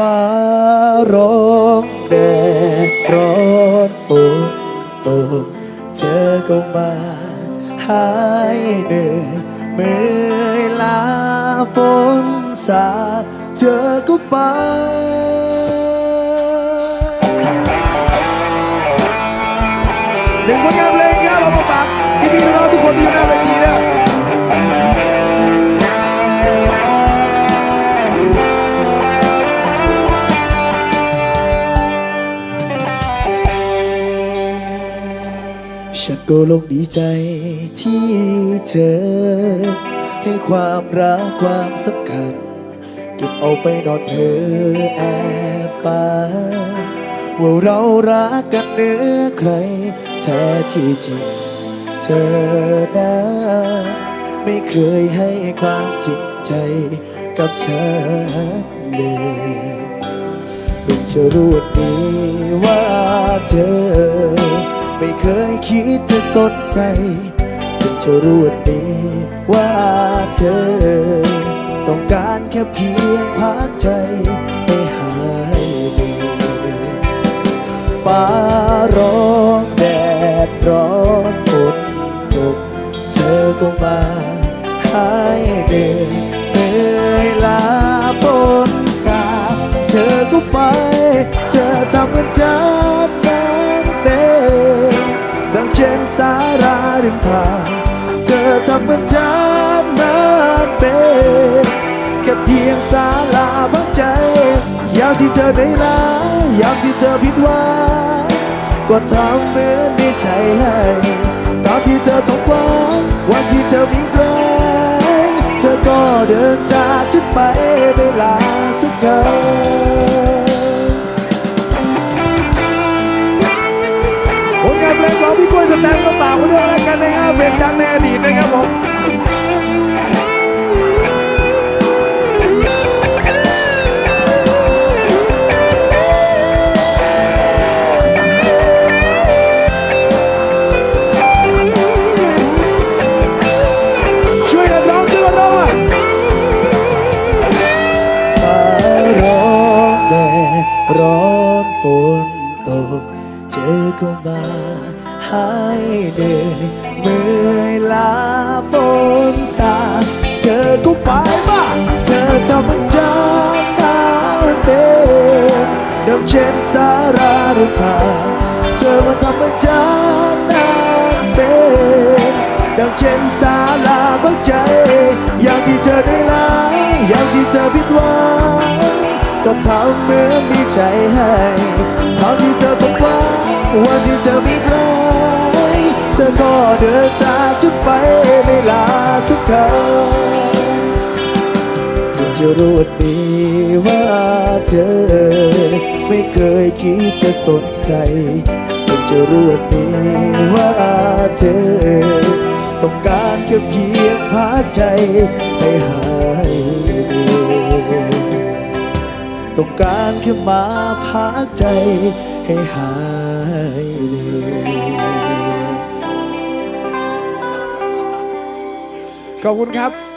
ฟ้าร้องแดดร้อนฝนตกเธอก็มาหายเหนื่อยเมื่อยล้าฝนสาเธอก็ไปหนึ่งผลงานเพลงครับเอามาฝากพี่ๆน้องๆทุกคนที่อยู่หน้าเวที ฉันก็ลงดีใจที่เธอ ให้ความรักความสำคัญ เก็บเอาไปนอนเธอแอบฝันว่าเรารักกันเหนื้อใคร แท้ที่จริงเธอนะไม่เคยให้ความจริงใจกับฉันเลยเพิ่งจะรู้วันนี้ว่าเธอ ไม่เคยคิดจะสนใจเพิ่งจะรู้วันนี้ว่าเธอ ต้องการแค่เพียงพักใจให้หายเหนื่อยฟ้าร้องแดดร้อนฝนตกเธอก็มาหายเหนื่อยเหนื่อยลาฝนสาเธอก็ไป เธอทำเหมือนฉันนั้นเป็นดังเช่น สาราริมทางเธอทำเหมือนฉันนั้นเป็นแค่เพียงสาลาพักใจ ยามที่เธอได้ลายามที่เธอผิดหวังก็ทำเหมือนไม่ใช่ให้ตอนที่ ร้อนฝนตกเธอก็มาหายเหนื่อยเมื่อยล้าฝนสาเธอก็ไปบ้าเธอทำมันจานนานเป็นดังเช่นสาราหรือทาเธอมาทำมันจานานเป็นดังเช่นสาลาบังใจ อย่างที่เธอได้ลายอย่างที่เธอผิดหวัง ก็ทำเหมือนมีใจให้ตอนที่เธอสมหวังวันที่เธอมีใครเธอก็เดินจากฉันไปไม่ลาสักคำคุณจะรู้วันนี้ว่าเธอ ไม่เคยคิดจะสนใจคุณจะรู้วันนี้ว่าเธอ ต้องการแค่เพียงพักใจให้หา ต้องการแค่มาพักใจให้หายเหนื่อยขอบคุณครับ